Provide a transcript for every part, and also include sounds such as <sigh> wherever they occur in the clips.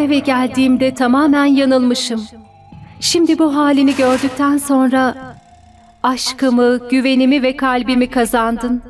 Eve geldiğimde tamamen yanılmışım. Şimdi bu halini gördükten sonra aşkımı, güvenimi ve kalbimi kazandın.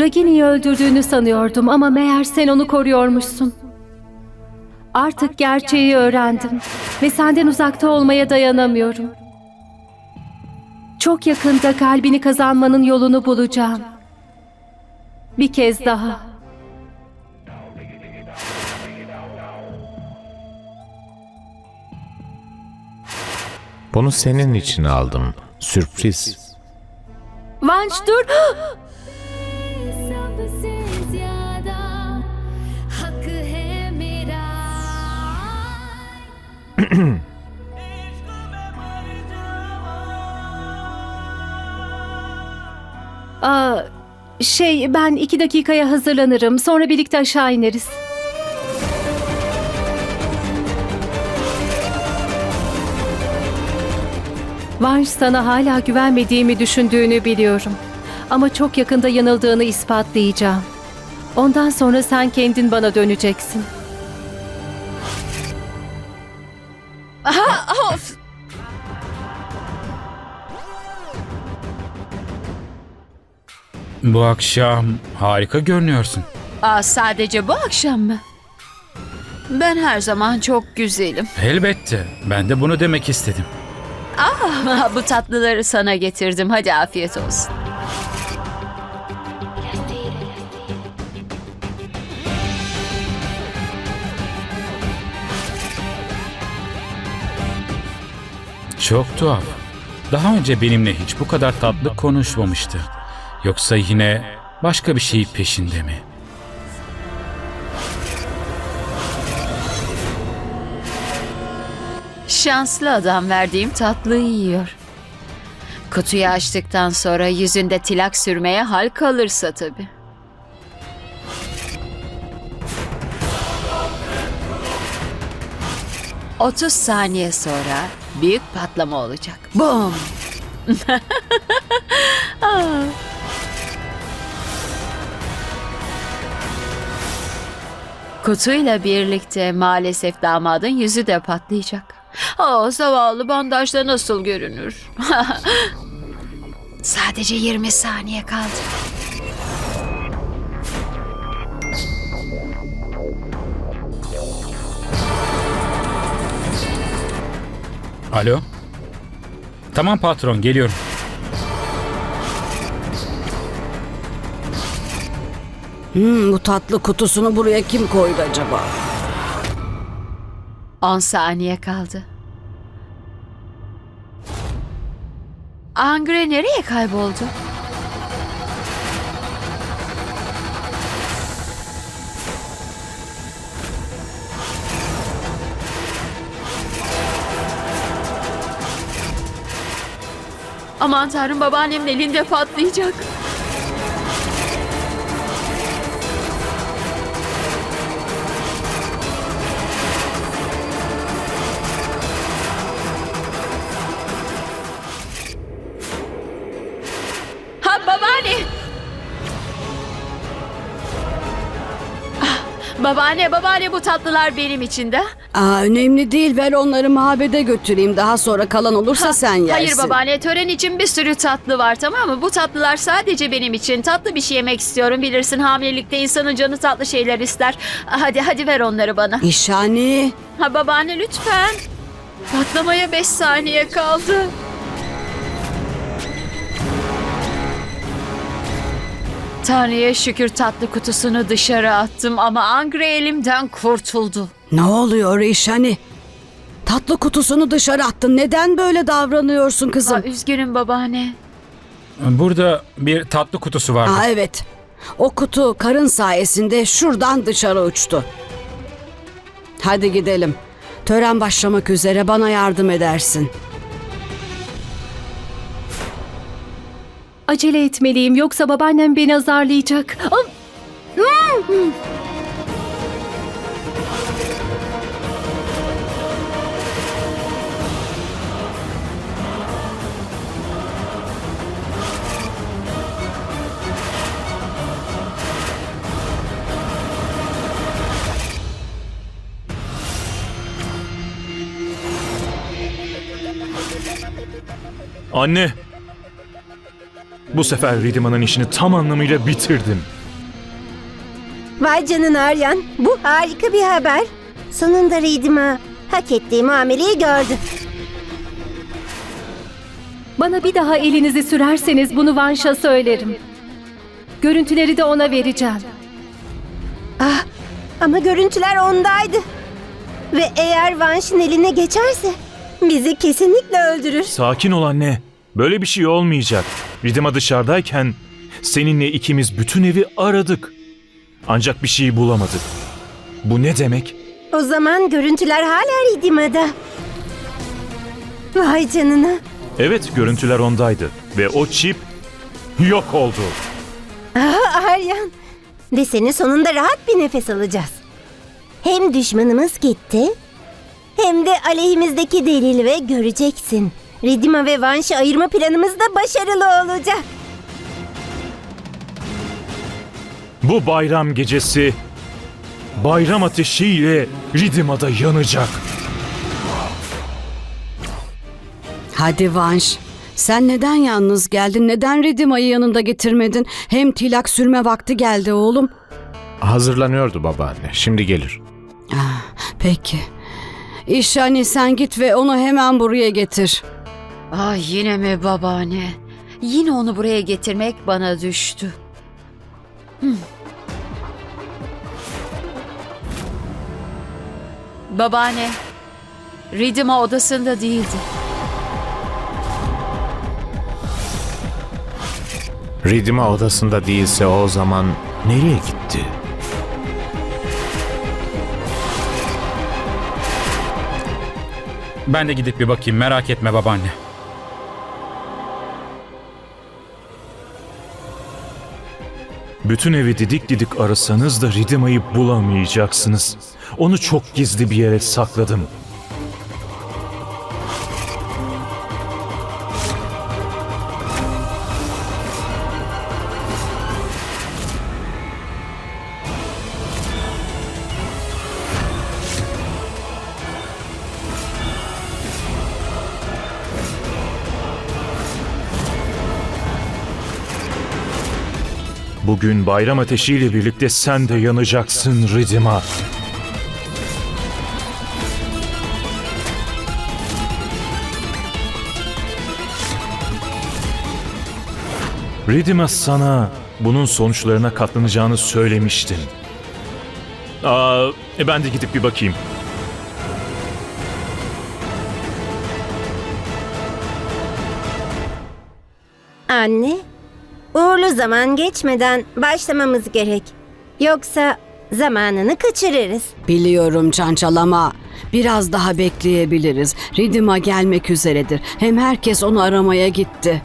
Ragini'yi öldürdüğünü sanıyordum ama meğer sen onu koruyormuşsun. Artık gerçeği öğrendim ve senden uzakta olmaya dayanamıyorum. Çok yakında kalbini kazanmanın yolunu bulacağım. Bir kez daha. Bunu senin için aldım. Sürpriz. Vanç dur. Aa, şey ben iki dakikaya hazırlanırım. Sonra birlikte aşağı ineriz. Vanş sana hala güvenmediğimi düşündüğünü biliyorum. Ama çok yakında yanıldığını ispatlayacağım. Ondan sonra sen kendin bana döneceksin. Bu akşam harika görünüyorsun. Aa, sadece bu akşam mı? Ben her zaman çok güzelim. Elbette. Ben de bunu demek istedim. Bu tatlıları sana getirdim. Hadi afiyet olsun. Çok tuhaf. Daha önce benimle hiç bu kadar tatlı konuşmamıştı. Yoksa yine başka bir şey peşinde mi? Şanslı adam verdiğim tatlıyı yiyor. Kutuyu açtıktan sonra yüzünde tilak sürmeye hal kalırsa tabii. Otuz saniye sonra büyük patlama olacak. Bum! <laughs> Kutuyla birlikte maalesef damadın yüzü de patlayacak. Aa, zavallı bandajda nasıl görünür? <laughs> Sadece 20 saniye kaldı. Alo? Tamam patron geliyorum. Hmm, bu tatlı kutusunu buraya kim koydu acaba? 10 saniye kaldı. Angre nereye kayboldu? Aman tanrım babaannemin elinde patlayacak. Babaanne babaanne bu tatlılar benim için de. Aa, önemli değil ver onları mabede götüreyim. Daha sonra kalan olursa sen yersin. Hayır babaanne tören için bir sürü tatlı var tamam mı? Bu tatlılar sadece benim için. Tatlı bir şey yemek istiyorum bilirsin hamilelikte insanın canı tatlı şeyler ister. Hadi hadi ver onları bana. İşhani. Ha babaanne lütfen. Patlamaya beş saniye kaldı. Tanrı'ya şükür tatlı kutusunu dışarı attım ama Angre elimden kurtuldu. Ne oluyor İşhani? Tatlı kutusunu dışarı attın. Neden böyle davranıyorsun kızım? Aa, üzgünüm babaanne. Burada bir tatlı kutusu vardı. Aa, evet. O kutu karın sayesinde şuradan dışarı uçtu. Hadi gidelim. Tören başlamak üzere bana yardım edersin. Acele etmeliyim yoksa babaannem beni azarlayacak. Anne, bu sefer Ridima'nın işini tam anlamıyla bitirdim. Vay canına Aryan. Bu harika bir haber. Sonunda Ridima hak ettiği muameleyi gördü. Bana bir daha elinizi sürerseniz bunu Vanş'a söylerim. Görüntüleri de ona vereceğim. Ah ama görüntüler ondaydı. Ve eğer Vanş'ın eline geçerse bizi kesinlikle öldürür. Sakin ol anne. Böyle bir şey olmayacak. Ridima dışarıdayken seninle ikimiz bütün evi aradık. Ancak bir şey bulamadık. Bu ne demek? O zaman görüntüler hala Ridima'da. Vay canına. Evet görüntüler ondaydı ve o çip yok oldu. Ah Aryan. Ve senin sonunda rahat bir nefes alacağız. Hem düşmanımız gitti hem de aleyhimizdeki delil ve göreceksin. Ridima ve Vanş'ı ayırma planımız da başarılı olacak. Bu bayram gecesi bayram ateşiyle Ridima'da yanacak. Hadi Vanş. Sen neden yalnız geldin? Neden Ridima'yı yanında getirmedin? Hem tilak sürme vakti geldi oğlum. Hazırlanıyordu babaanne. Şimdi gelir. Ah, peki. İşhani sen git ve onu hemen buraya getir. Ay yine mi babaanne? Yine onu buraya getirmek bana düştü. Hmm. Babaanne, Ridima odasında değildi. Ridima odasında değilse o zaman nereye gitti? Ben de gidip bir bakayım merak etme babaanne. Bütün evi didik didik arasanız da Ridima'yı bulamayacaksınız. Onu çok gizli bir yere sakladım. Bugün bayram ateşiyle birlikte sen de yanacaksın Ridima. Ridima sana bunun sonuçlarına katlanacağını söylemiştin. Aa, e ben de gidip bir bakayım. Anne, uğurlu zaman geçmeden başlamamız gerek. Yoksa zamanını kaçırırız. Biliyorum Çançal ama biraz daha bekleyebiliriz. Ridima gelmek üzeredir. Hem herkes onu aramaya gitti.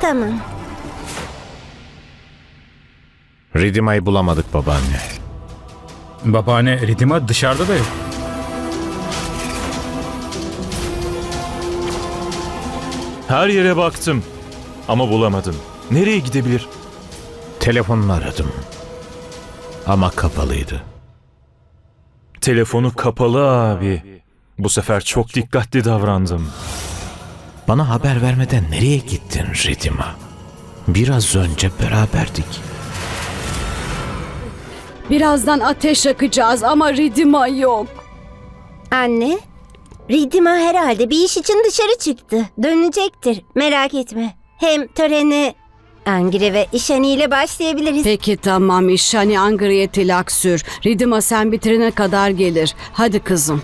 Tamam. Ridima'yı bulamadık babaanne. Babaanne Ridima dışarıda da yok. Her yere baktım ama bulamadım. Nereye gidebilir? Telefonunu aradım. Ama kapalıydı. Telefonu kapalı abi. Bu sefer çok dikkatli davrandım. Bana haber vermeden nereye gittin Ridima? Biraz önce beraberdik. Birazdan ateş yakacağız ama Ridima yok. Anne, Ridima herhalde bir iş için dışarı çıktı. Dönecektir, merak etme. Hem törene Angire ve İşani ile başlayabiliriz. Peki tamam İşhani Angriye tilak sür. Ridima sen bitirene kadar gelir. Hadi kızım.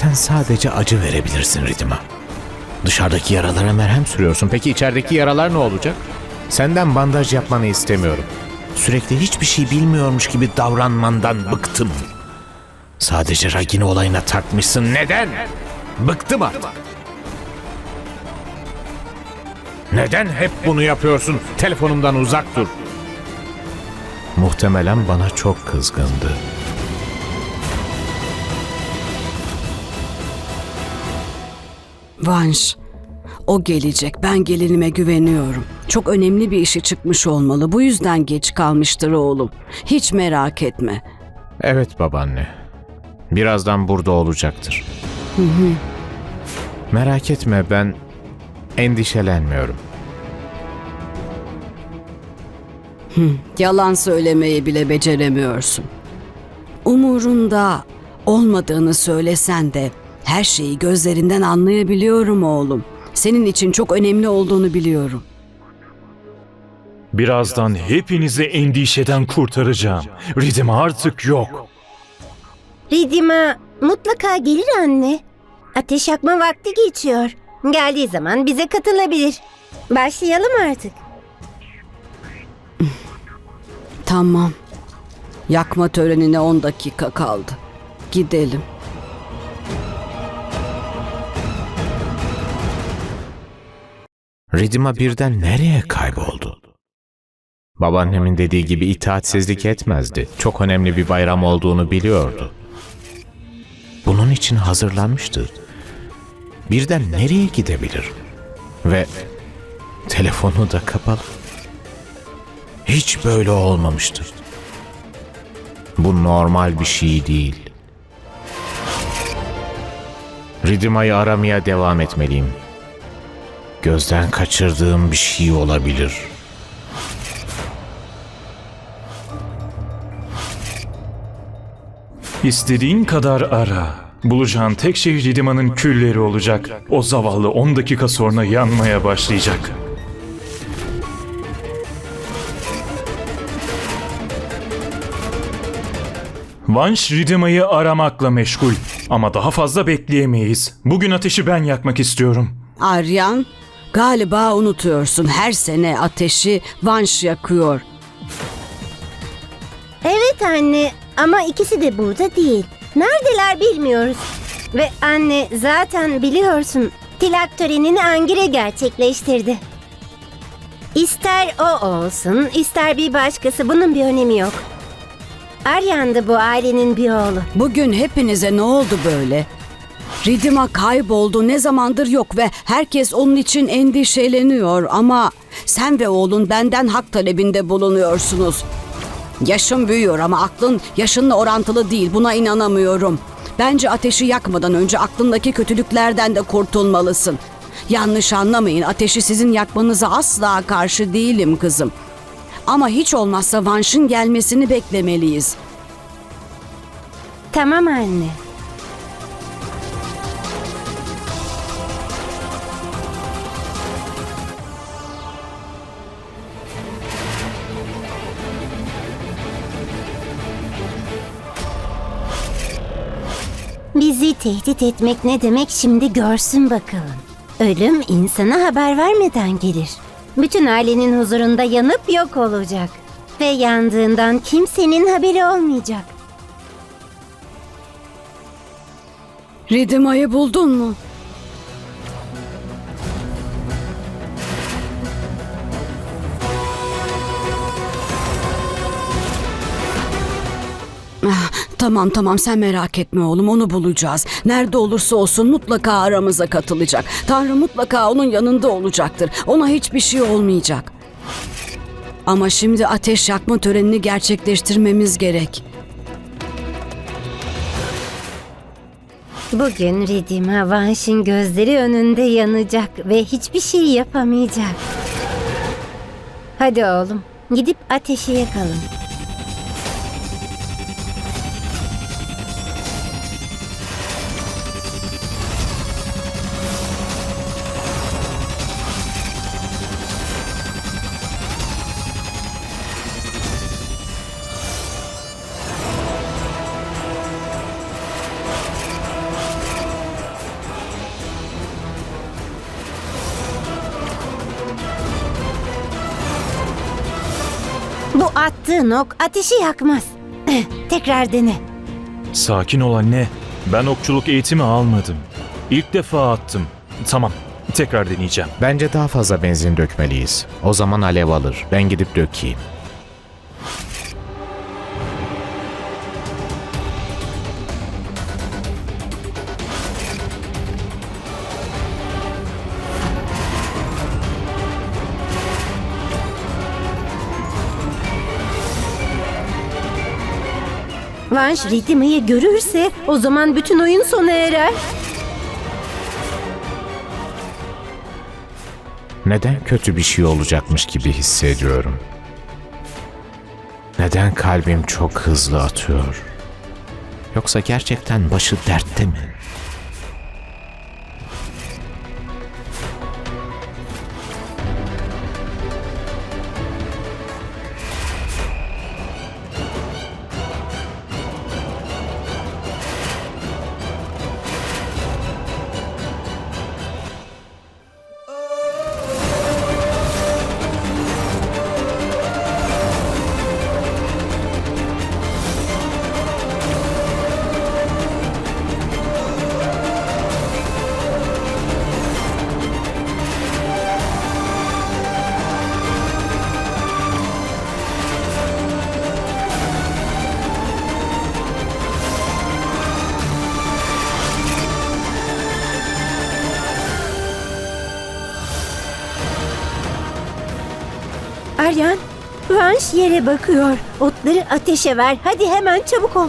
Sen sadece acı verebilirsin Ridima. Dışarıdaki yaralara merhem sürüyorsun. Peki içerideki yaralar ne olacak? Senden bandaj yapmanı istemiyorum. Sürekli hiçbir şey bilmiyormuş gibi davranmandan bıktım. Sadece Ragini olayına takmışsın. Neden? Bıktım artık. Neden hep bunu yapıyorsun? Telefonumdan uzak dur. Muhtemelen bana çok kızgındı. Vanş, o gelecek. Ben gelinime güveniyorum. Çok önemli bir işi çıkmış olmalı. Bu yüzden geç kalmıştır oğlum. Hiç merak etme. Evet babaanne. Birazdan burada olacaktır. Merak etme ben endişelenmiyorum. Yalan söylemeyi bile beceremiyorsun. Umurunda olmadığını söylesen de her şeyi gözlerinden anlayabiliyorum oğlum. Senin için çok önemli olduğunu biliyorum. Birazdan hepinizi endişeden kurtaracağım. Ridima artık yok. Ridima mutlaka gelir anne. Ateş yakma vakti geçiyor. Geldiği zaman bize katılabilir. Başlayalım artık. Tamam. Yakma törenine 10 dakika kaldı. Gidelim. Ridima birden nereye kayboldu? Babaannemin dediği gibi itaatsizlik etmezdi. Çok önemli bir bayram olduğunu biliyordu. Bunun için hazırlanmıştı. Birden nereye gidebilir? Ve telefonu da kapalı. Hiç böyle olmamıştı. Bu normal bir şey değil. Ridima'yı aramaya devam etmeliyim. Gözden kaçırdığım bir şey olabilir. İstediğin kadar ara. Bulacağın tek şey Ridima'nın külleri olacak. O zavallı 10 dakika sonra yanmaya başlayacak. Vanş Ridima'yı aramakla meşgul. Ama daha fazla bekleyemeyiz. Bugün ateşi ben yakmak istiyorum. Aryan, galiba unutuyorsun. Her sene ateşi Vanş yakıyor. Evet anne ama ikisi de burada değil. Neredeler bilmiyoruz. Ve anne zaten biliyorsun tilak törenini Angire gerçekleştirdi. İster o olsun ister bir başkası bunun bir önemi yok. Aryan da bu ailenin bir oğlu. Bugün hepinize ne oldu böyle? Ridima kayboldu ne zamandır yok ve herkes onun için endişeleniyor ama sen ve oğlun benden hak talebinde bulunuyorsunuz. Yaşın büyüyor ama aklın yaşınla orantılı değil buna inanamıyorum. Bence ateşi yakmadan önce aklındaki kötülüklerden de kurtulmalısın. Yanlış anlamayın ateşi sizin yakmanıza asla karşı değilim kızım. Ama hiç olmazsa Vanş'ın gelmesini beklemeliyiz. Tamam anne. Bizi tehdit etmek ne demek şimdi görsün bakalım. Ölüm insana haber vermeden gelir. Bütün ailenin huzurunda yanıp yok olacak. Ve yandığından kimsenin haberi olmayacak. Ridima'yı buldun mu? Tamam tamam sen merak etme oğlum onu bulacağız. Nerede olursa olsun mutlaka aramıza katılacak. Tanrı mutlaka onun yanında olacaktır. Ona hiçbir şey olmayacak. Ama şimdi ateş yakma törenini gerçekleştirmemiz gerek. Bugün Ridima Vanş'in gözleri önünde yanacak ve hiçbir şey yapamayacak. Hadi oğlum, gidip ateşi yakalım. Attığın ok ateşi yakmaz. Eh, Tekrar dene. Sakin ol anne. Ben okçuluk eğitimi almadım. İlk defa attım. Tamam. Tekrar deneyeceğim. Bence daha fazla benzin dökmeliyiz. O zaman alev alır. Ben gidip dökeyim. Vanş Ridima'yı görürse o zaman bütün oyun sona erer. Neden kötü bir şey olacakmış gibi hissediyorum? Neden kalbim çok hızlı atıyor? Yoksa gerçekten başı dertte mi? Yere bakıyor. Otları ateşe ver. Hadi hemen çabuk ol.